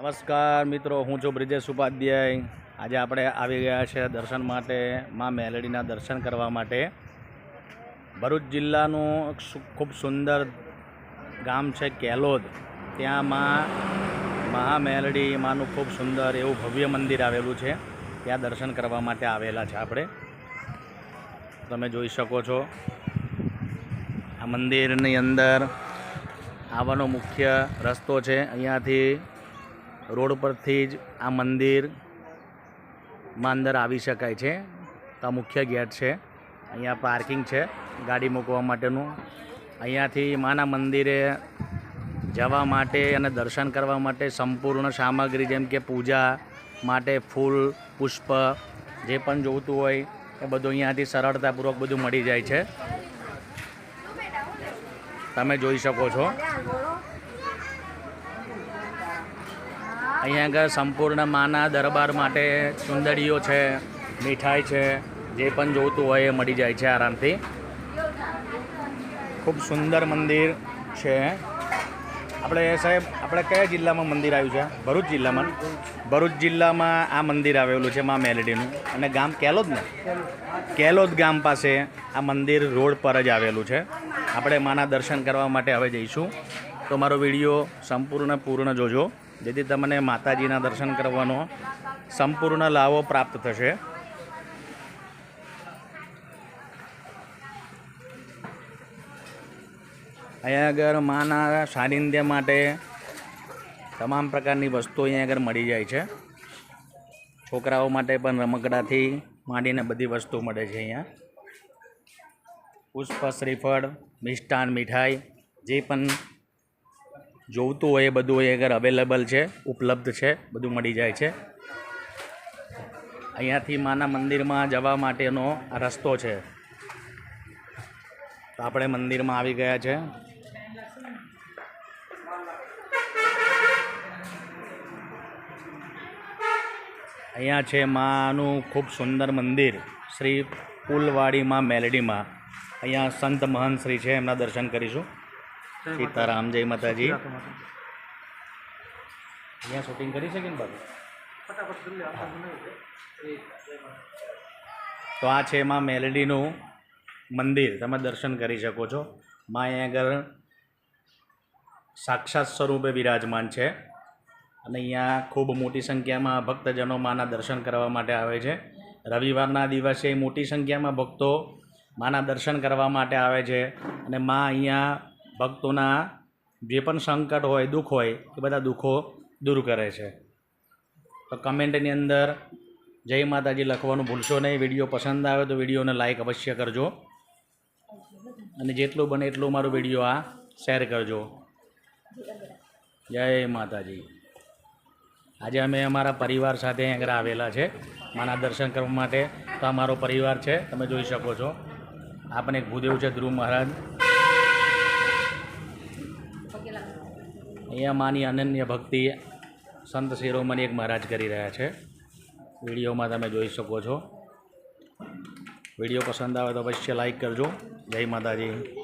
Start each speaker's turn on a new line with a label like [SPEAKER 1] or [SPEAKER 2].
[SPEAKER 1] નમસ્કાર મિત્રો, હું છું બ્રિજેશ ઉપાધ્યાય. આજે આપણે આવી ગયા છે દર્શન માટે, માં મેલડીના દર્શન કરવા માટે. ભરૂચ જિલ્લાનું ખૂબ સુંદર ગામ છે કેલોદ. ત્યાં માં મહામેલડી માનું ખૂબ સુંદર એવું ભવ્ય મંદિર આવેલું છે. ત્યાં દર્શન કરવા માટે આવેલા છે આપણે. તમે જોઈ શકો છો, આ મંદિરની અંદર આવવાનો મુખ્ય રસ્તો છે. અહીંયાથી રોડ પરથી જ આ મંદિરમાં અંદર આવી શકાય છે. તો આ મુખ્ય ગેટ છે. અહીંયા પાર્કિંગ છે ગાડી મૂકવા માટેનું. અહીંયાથી માના મંદિરે જવા માટે અને દર્શન કરવા માટે સંપૂર્ણ સામગ્રી જેમ કે પૂજા માટે ફૂલ, પુષ્પ, જે પણ જોઈતું હોય એ બધું અહીંયાથી સરળતાપૂર્વક બધું મળી જાય છે. તમે જોઈ શકો છો. અહીંયા આગળ સંપૂર્ણ માના દરબાર માટે ચુંદડીઓ છે, મીઠાઈ છે, જે પણ જોઈતું હોય એ મળી જાય છે આરામથી. ખૂબ સુંદર મંદિર છે. આપણે સાહેબ, આપણે કયા જિલ્લામાં મંદિર આવ્યું છે? ભરૂચ જિલ્લામાં ભરૂચ જિલ્લામાં આ મંદિર આવેલું છે મા મેલેડીનું. અને ગામ કેલોદ ને? કેલોદ ગામ પાસે આ મંદિર રોડ પર જ આવેલું છે. આપણે માના દર્શન કરવા માટે હવે જઈશું. તો મારો વીડિયો સંપૂર્ણ પૂર્ણ જોજો. જેથી તમને માતાજીના દર્શન કરવાનો સંપૂર્ણ લાવો પ્રાપ્ત થશે. અહીંયા આગળ માના સાનિધ્ય માટે તમામ પ્રકારની વસ્તુઓ અહીંયા આગળ મળી જાય છે. છોકરાઓ માટે પણ રમકડાથી માંડીને બધી વસ્તુ મળે છે અહીંયા. પુષ્પ, શ્રીફળ, મિષ્ટાન, મીઠાઈ, જે પણ જોઈતું હોય એ બધું એ આગળ અવેલેબલ છે, ઉપલબ્ધ છે, બધું મળી જાય છે. અહીંયાથી માના મંદિરમાં જવા માટેનો રસ્તો છે. તો આપણે મંદિરમાં આવી ગયા છે. અહીંયા છે માનું ખૂબ સુંદર મંદિર, શ્રી પુલવાડીમાં મેલડીમાં. અહીંયા સંત મહંત શ્રી છે, એમના દર્શન કરીશું. સીતારામ જય માતાજી. અહીંયા શૂટિંગ કરી શકીએ ને બાબુ તો આ છે માં મેલડીનું મંદિર. તમે દર્શન કરી શકો છો. માં અહીંયા આગળ સાક્ષાત સ્વરૂપે વિરાજમાન છે. અને અહીંયા ખૂબ મોટી સંખ્યામાં ભક્તજનો માના દર્શન કરવા માટે આવે છે. રવિવારના દિવસે મોટી સંખ્યામાં ભક્તો માના દર્શન કરવા માટે આવે છે. અને માં અહીંયા ભક્તોના જે પણ સંકટ હોય, દુઃખ હોય, એ બધા દુઃખો દૂર કરે છે. તો કમેન્ટની અંદર જય માતાજી લખવાનું ભૂલશો નહીં. વીડિયો પસંદ આવે તો વિડીયોને લાઇક અવશ્ય કરજો. અને જેટલું બને એટલું મારું વીડિયો આ શેર કરજો. જય માતાજી. આજે અમે અમારા પરિવાર સાથે આગળ આવેલા છે, માના દર્શન કરવા માટે. તો અમારો મારો પરિવાર છે, તમે જોઈ શકો છો. આ એક ભૂદેવ છે, ધ્રુવ મહારાજ. અહીંયા માની અનન્ય ભક્તિ સંત શિરોમણી એક મહારાજ કરી રહ્યા છે. વિડીયોમાં તમે જોઈ શકો છો. વીડિયો પસંદ આવે તો અવશ્ય લાઈક કરજો. જય માતાજી.